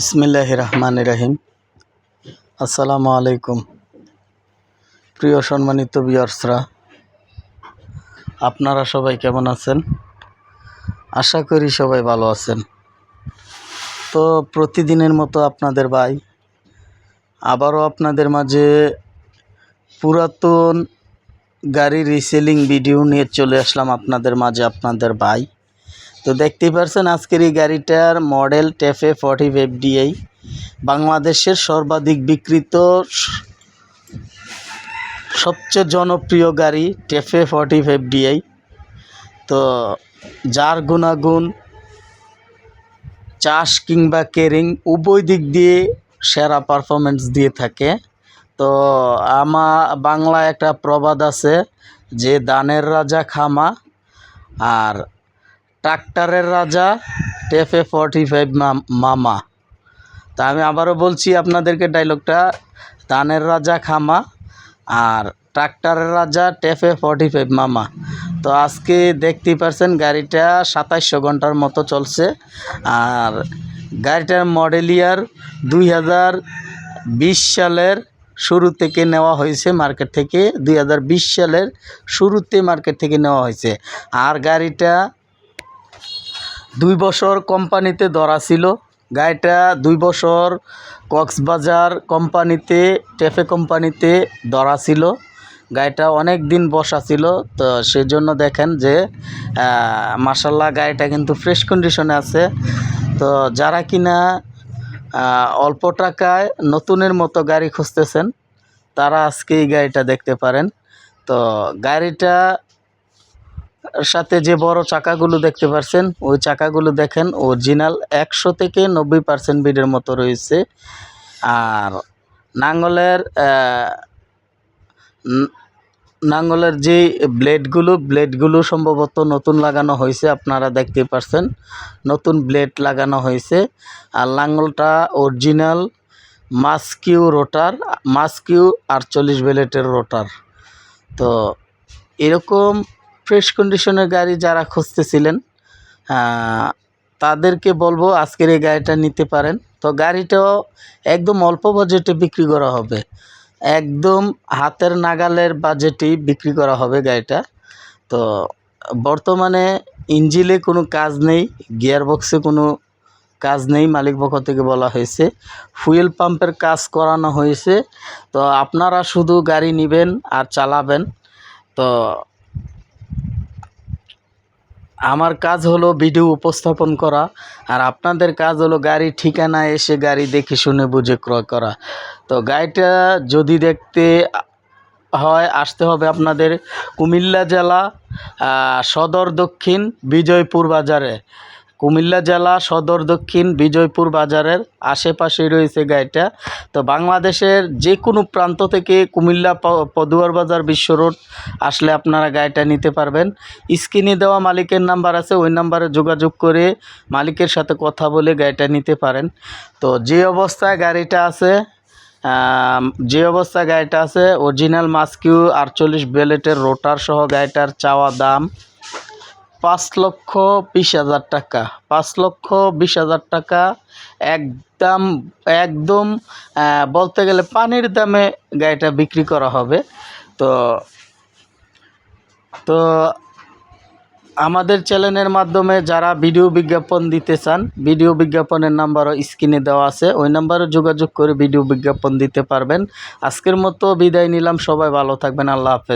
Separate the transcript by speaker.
Speaker 1: ইসমিল্লাহ রহমান রাহিম। আসসালামু আলাইকুম। প্রিয় সম্মানিত বিয়ার্সরা আপনারা সবাই কেমন আছেন? আশা করি সবাই ভালো আছেন। তো প্রতিদিনের মতো আপনাদের ভাই, আবারও আপনাদের মাঝে পুরাতন গাড়ি রিসেলিং ভিডিও নিয়ে চলে আসলাম আপনাদের মাঝে আপনাদের ভাই। তো দেখতেই পারছেন আজকের এই গাড়িটার model TAFE forty five DI বাংলাদেশের সর্বাধিক বিক্রিত স- সবচেয়ে জনপ্রিয় গাড়ি টেফে ফর্টি ফাইভ ডিআই তো যার গুণাগুণ চাষ কিংবা কেরিং উভয় দিক দিয়ে সেরা পারফরমেন্স দিয়ে থাকে। তো আমা বাংলা একটা প্রবাদ আছে যে, দানের রাজা খামা আর ট্রাক্টরের রাজা টেফে ফর্টি ফাইভ মামা। তা আমি আবারও বলছি আপনাদেরকে ডায়লগটা দানের রাজা, খামা, আর ট্রাক্টরের রাজা টেফে ফর্টি ফাইভ মামা। তো আজকে দেখতেই পারছেন, গাড়িটা সাতাইশশো ঘণ্টার মতো চলছে। আর গাড়িটার মডেল ইয়ার দুই হাজার বিশ সালের শুরু থেকে নেওয়া হয়েছে মার্কেট থেকে। দুই হাজার বিশ সালের শুরুতে মার্কেট থেকে নেওয়া হয়েছে। আর গাড়িটা দুই বছর কোম্পানিতে ধরা ছিল। গাড়িটা দুই বছর কক্সবাজার কোম্পানিতে টেফে কোম্পানিতে ধরা ছিল। গাড়িটা অনেক দিন বসা ছিল। তো সেজন্য দেখেন যে মাসাল্লাহ গাড়িটা কিন্তু ফ্রেশ কন্ডিশনে আছে। তো যারা কিনা অল্প টাকায় নতুনের মতো গাড়ি খুঁজতেছেন, তারা আজকে এই গাড়িটা দেখতে পারেন। তো গাড়িটা সাথে যে বড় চাকাগুলো দেখতে পাচ্ছেন ওই চাকাগুলো দেখেন অরিজিনাল একশো থেকে নব্বই পার্সেন্ট বিডের মতো রয়েছে। আর নাঙ্গলের নাঙ্গলের যে ব্লেডগুলো ব্লেডগুলো সম্ভবত নতুন লাগানো হয়েছে, আপনারা দেখতে পাচ্ছেন নতুন ব্লেড লাগানো হয়েছে। আর লাঙ্গলটা অরিজিনাল মাস্কিউ রোটার, মাস্কিউ আটচল্লিশ ব্লেটের রোটার। তো এরকম ফ্রেশ কন্ডিশনের গাড়ি যারা খুঁজতেছিলেন তাদেরকে বলব আজকের এই গাড়িটা নিতে পারেন। তো গাড়িটাও একদম অল্প বাজেটে বিক্রি করা হবে। একদম হাতের নাগালের বাজেটেই বিক্রি করা হবে গাড়িটা। তো বর্তমানে ইঞ্জিলে কোনো কাজ নেই গিয়ার বক্সে কোনো কাজ নেই, মালিক পক্ষ থেকে বলা হয়েছে। ফুয়েল পাম্পের কাজ করানো হয়েছে। তো আপনারা শুধু গাড়ি নেবেন আর চালাবেন। তো আমার কাজ হলো ভিডিও উপস্থাপন করা, আর আপনাদের কাজ হলো গাড়ি ঠিকানা এসে গাড়ি দেখে শুনে বুঝে ক্রয় করা। তো গাড়িটা যদি দেখতে হয়, আসতে হবে আপনাদের কুমিল্লা জেলা সদর দক্ষিণ বিজয়পুর বাজারে। কুমিল্লা জেলা সদর দক্ষিণ বিজয়পুর বাজারের আশেপাশে রয়েছে গাড়িটা। তো বাংলাদেশের যে কোনো প্রান্ত থেকে কুমিল্লা পদুয়ার বাজার বিশ্ব রোড আসলে আপনারা গাড়িটা নিতে পারবেন। স্ক্রিনে দেওয়া মালিকের নাম্বার আছে, ওই নাম্বারে যোগাযোগ করে মালিকের সাথে কথা বলে গাড়িটা নিতে পারেন। তো যে অবস্থায় গাড়িটা আছে যে অবস্থায় গাড়িটা আছে, অরিজিনাল মাস্কিউ আটচল্লিশ বেলেটের রোটার সহ গাড়িটার চাওয়া দাম পাঁচ লক্ষ বিশ হাজার টাকা। পাঁচ লক্ষ বিশ হাজার টাকা একদম একদম বলতে গেলে পানির দামে গাড়িটা বিক্রি করা হবে। তো তো আমাদের চ্যানেলের মাধ্যমে যারা ভিডিও বিজ্ঞাপন দিতে চান, ভিডিও বিজ্ঞাপনের নাম্বারও স্ক্রিনে দেওয়া আছে। ওই নাম্বারে যোগাযোগ করে ভিডিও বিজ্ঞাপন দিতে পারবেন। আজকের মতো বিদায় নিলাম। সবাই ভালো থাকবেন। আল্লাহ হাফেজ।